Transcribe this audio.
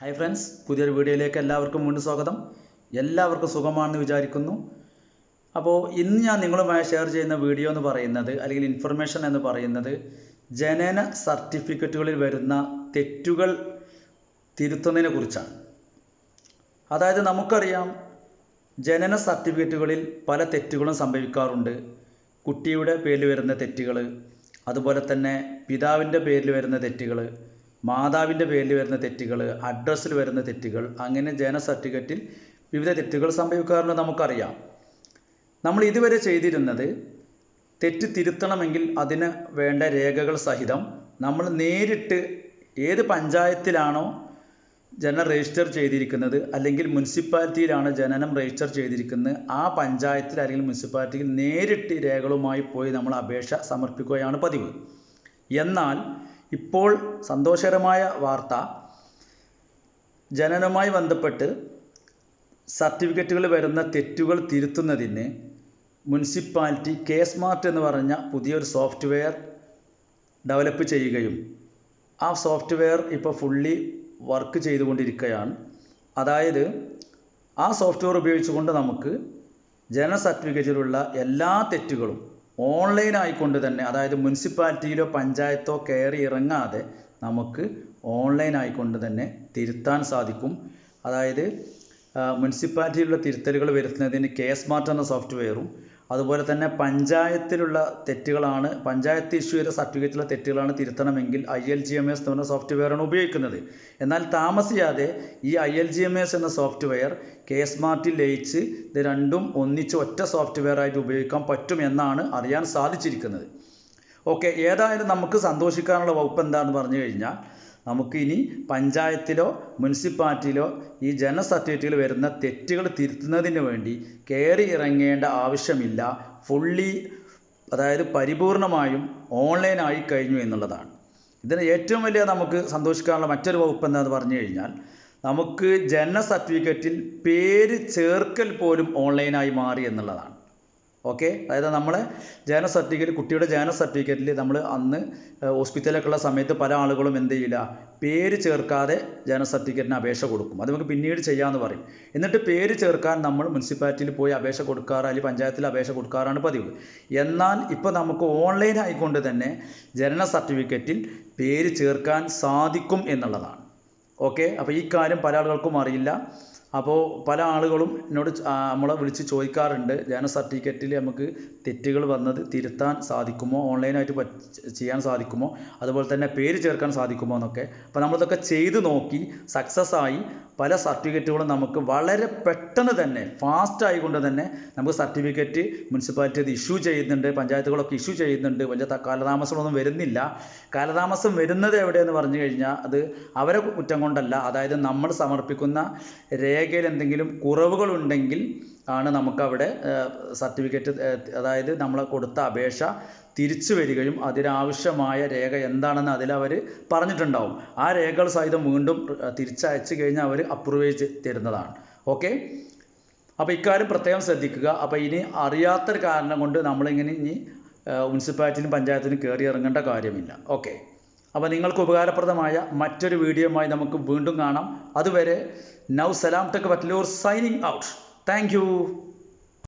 Hi friends പുതിയൊരു വീഡിയോയിലേക്ക് എല്ലാവർക്കും വീണ്ടും സ്വാഗതം. എല്ലാവർക്കും സുഖമാണെന്ന് വിചാരിക്കുന്നു. അപ്പോൾ ഇന്ന് ഞാൻ നിങ്ങളുമായി ഷെയർ ചെയ്യുന്ന വീഡിയോ എന്ന് പറയുന്നത് അല്ലെങ്കിൽ ഇൻഫർമേഷൻ എന്ന് പറയുന്നത് ജനന സർട്ടിഫിക്കറ്റുകളിൽ വരുന്ന തെറ്റുകൾ തിരുത്തുന്നതിനെ കുറിച്ചാണ്. അതായത് നമുക്കറിയാം ജനന സർട്ടിഫിക്കറ്റുകളിൽ പല തെറ്റുകളും സംഭവിക്കാറുണ്ട്. കുട്ടിയുടെ പേരിൽ വരുന്ന തെറ്റുകൾ അതുപോലെ തന്നെ പിതാവിന്റെ പേരിൽ വരുന്ന തെറ്റുകൾ മാതാവിന്റെ പേരിൽ വരുന്ന തെറ്റുകൾ അഡ്രസ്സിൽ വരുന്ന തെറ്റുകൾ അങ്ങനെ ജനന സർട്ടിഫിക്കറ്റിൽ വിവിധ തെറ്റുകൾ സംഭവിക്കാറുണ്ട് നമുക്കറിയാം. നമ്മൾ ഇതുവരെ ചെയ്തിരുന്നത് തെറ്റ് തിരുത്തണമെങ്കിൽ അതിന് വേണ്ട രേഖകൾ സഹിതം നമ്മൾ നേരിട്ട് ഏത് പഞ്ചായത്തിലാണോ ജനനം രജിസ്റ്റർ ചെയ്തിരിക്കുന്നത് അല്ലെങ്കിൽ മുനിസിപ്പാലിറ്റിയിലാണ് ജനനം രജിസ്റ്റർ ചെയ്തിരിക്കുന്നത് ആ പഞ്ചായത്തിൽ അല്ലെങ്കിൽ മുനിസിപ്പാലിറ്റിയിൽ നേരിട്ട് രേഖകളുമായി പോയി നമ്മൾ അപേക്ഷ സമർപ്പിക്കുകയാണ് പതിവ്. എന്നാൽ ഇപ്പോൾ സന്തോഷകരമായ വാർത്ത. ജനനവുമായി ബന്ധപ്പെട്ട് സർട്ടിഫിക്കറ്റുകൾ വരുന്ന തെറ്റുകൾ തിരുത്തുന്നതിന് മുനിസിപ്പാലിറ്റി കെ സ്മാർട്ട് എന്ന് പറഞ്ഞ പുതിയൊരു സോഫ്റ്റ്വെയർ ഡെവലപ്പ് ചെയ്യുകയും ആ സോഫ്റ്റ്വെയർ ഇപ്പോൾ ഫുള്ളി വർക്ക് ചെയ്തുകൊണ്ടിരിക്കുകയാണ്. അതായത് ആ സോഫ്റ്റ്വെയർ ഉപയോഗിച്ചുകൊണ്ട് നമുക്ക് ജനന സർട്ടിഫിക്കറ്റിലുള്ള എല്ലാ തെറ്റുകളും ഓൺലൈൻ ആയിക്കൊണ്ട് തന്നെ അതായത് മുനിസിപ്പാലിറ്റിയിലോ പഞ്ചായത്തോ കയറി ഇറങ്ങാതെ നമുക്ക് ഓൺലൈൻ ആയിക്കൊണ്ട് തന്നെ തിരുത്താൻ സാധിക്കും. അതായത് മുനിസിപ്പാലിറ്റിയിലുള്ള തിരുത്തലുകൾ വരുത്തുന്നതിന് കെ സ്മാർട്ട് എന്ന സോഫ്റ്റ്വെയറും അതുപോലെ തന്നെ പഞ്ചായത്തിലുള്ള തെറ്റുകളാണ് പഞ്ചായത്ത് ഇഷ്യൂ ചെയ്ത സർട്ടിഫിക്കറ്റിലുള്ള തെറ്റുകളാണ് തിരുത്തണമെങ്കിൽ I L G M S എന്ന് പറഞ്ഞ സോഫ്റ്റ്വെയറാണ് ഉപയോഗിക്കുന്നത്. എന്നാൽ താമസിയാതെ ഈ I L G M S എന്ന സോഫ്റ്റ്വെയർ കെ സ്മാർട്ടിൽ ലയിച്ച് ഇത് രണ്ടും ഒന്നിച്ച് ഒറ്റ സോഫ്റ്റ്വെയർ ആയിട്ട് ഉപയോഗിക്കാൻ പറ്റും എന്നാണ് അറിയാൻ സാധിച്ചിരിക്കുന്നത്. ഓക്കെ ഏതായാലും നമുക്ക് സന്തോഷിക്കാനുള്ള വകുപ്പ് എന്താണെന്ന് പറഞ്ഞു കഴിഞ്ഞാൽ നമുക്ക് ഇനി പഞ്ചായത്തിലോ മുനിസിപ്പാലിറ്റിയിലോ ഈ ജനന സർട്ടിഫിക്കറ്റിൽ വരുന്ന തെറ്റുകൾ തിരുത്തുന്നതിന് വേണ്ടി കയറി ഇറങ്ങേണ്ട ആവശ്യമില്ല. ഫുള്ളി അതായത് പരിപൂർണമായും ഓൺലൈനായി കഴിഞ്ഞു എന്നുള്ളതാണ്. ഇതിന് ഏറ്റവും വലിയ നമുക്ക് സന്തോഷിക്കാനുള്ള മറ്റൊരു വകുപ്പ് എന്താണെന്ന് പറഞ്ഞു കഴിഞ്ഞാൽ നമുക്ക് ജനന സർട്ടിഫിക്കറ്റിൽ പേര് ചേർക്കൽ പോലും ഓൺലൈനായി മാറി എന്നുള്ളതാണ്. ഓക്കെ അതായത് നമ്മളെ ജനന സർട്ടിഫിക്കറ്റ് കുട്ടിയുടെ ജനന സർട്ടിഫിക്കറ്റിൽ നമ്മൾ അന്ന് ഹോസ്പിറ്റലൊക്കെ ഉള്ള സമയത്ത് പല ആളുകളും എന്ത് ചെയ്യില്ല? പേര് ചേർക്കാതെ ജനന സർട്ടിഫിക്കറ്റിന് അപേക്ഷ കൊടുക്കും. അത് നമുക്ക് പിന്നീട് ചെയ്യാമെന്ന് പറയും. എന്നിട്ട് പേര് ചേർക്കാൻ നമ്മൾ മുനിസിപ്പാലിറ്റിയിൽ പോയി അപേക്ഷ കൊടുക്കാറ് അല്ലെങ്കിൽ പഞ്ചായത്തിൽ അപേക്ഷ കൊടുക്കാറാണ് പതിവ്. എന്നാൽ ഇപ്പോൾ നമുക്ക് ഓൺലൈൻ ആയിക്കൊണ്ട് തന്നെ ജനന സർട്ടിഫിക്കറ്റിൽ പേര് ചേർക്കാൻ സാധിക്കും എന്നുള്ളതാണ്. ഓക്കെ അപ്പോൾ ഈ കാര്യം പല ആളുകൾക്കും അറിയില്ല. അപ്പോൾ പല ആളുകളും എന്നോട് നമ്മളെ വിളിച്ച് ചോദിക്കാറുണ്ട്. ജനന സർട്ടിഫിക്കറ്റിൽ നമുക്ക് തെറ്റുകൾ വന്നത് തിരുത്താൻ സാധിക്കുമോ? ഓൺലൈനായിട്ട് ചെയ്യാൻ സാധിക്കുമോ? അതുപോലെ തന്നെ പേര് ചേർക്കാൻ സാധിക്കുമോ എന്നൊക്കെ. അപ്പോൾ നമ്മളിതൊക്കെ ചെയ്ത് നോക്കി സക്സസ് ആയി പല സർട്ടിഫിക്കറ്റുകളും നമുക്ക് വളരെ പെട്ടെന്ന് തന്നെ ഫാസ്റ്റ് ആയിക്കൊണ്ട് തന്നെ നമുക്ക് സർട്ടിഫിക്കറ്റ് മുനിസിപ്പാലിറ്റി അത് ഇഷ്യൂ ചെയ്യുന്നുണ്ട് പഞ്ചായത്തുകളൊക്കെ ഇഷ്യൂ ചെയ്യുന്നുണ്ട്. വലിയ കാലതാമസങ്ങളൊന്നും വരുന്നില്ല. കാലതാമസം വരുന്നത് എവിടെയെന്ന് പറഞ്ഞു കഴിഞ്ഞാൽ അത് അവരെ കുറ്റം കൊണ്ടല്ല. അതായത് നമ്മൾ സമർപ്പിക്കുന്ന രേഖയിൽ എന്തെങ്കിലും കുറവുകളുണ്ടെങ്കിൽ ആണ് നമുക്കവിടെ സർട്ടിഫിക്കറ്റ് അതായത് നമ്മൾ കൊടുത്ത അപേക്ഷ തിരിച്ചു വരികയും അതിനാവശ്യമായ രേഖ എന്താണെന്ന് അതിലവർ പറഞ്ഞിട്ടുണ്ടാവും. ആ രേഖകൾ സഹിതം വീണ്ടും തിരിച്ചയച്ചു കഴിഞ്ഞാൽ അവർ അപ്രൂവ് ചെയ്ത് തരുന്നതാണ്. ഓക്കെ? അപ്പോൾ ഇക്കാര്യം പ്രത്യേകം ശ്രദ്ധിക്കുക. അപ്പോൾ ഇനി അറിയാത്തൊരു കാരണം കൊണ്ട് നമ്മളിങ്ങനെ ഇനി മുനിസിപ്പാലിറ്റിനും പഞ്ചായത്തിനും കയറി ഇറങ്ങേണ്ട കാര്യമില്ല. ഓക്കെ? അപ്പോൾ നിങ്ങൾക്ക് ഉപകാരപ്രദമായ മറ്റൊരു വീഡിയോയുമായി നമുക്ക് വീണ്ടും കാണാം. അതുവരെ now Salam tech Vattalur signing out. Thank you.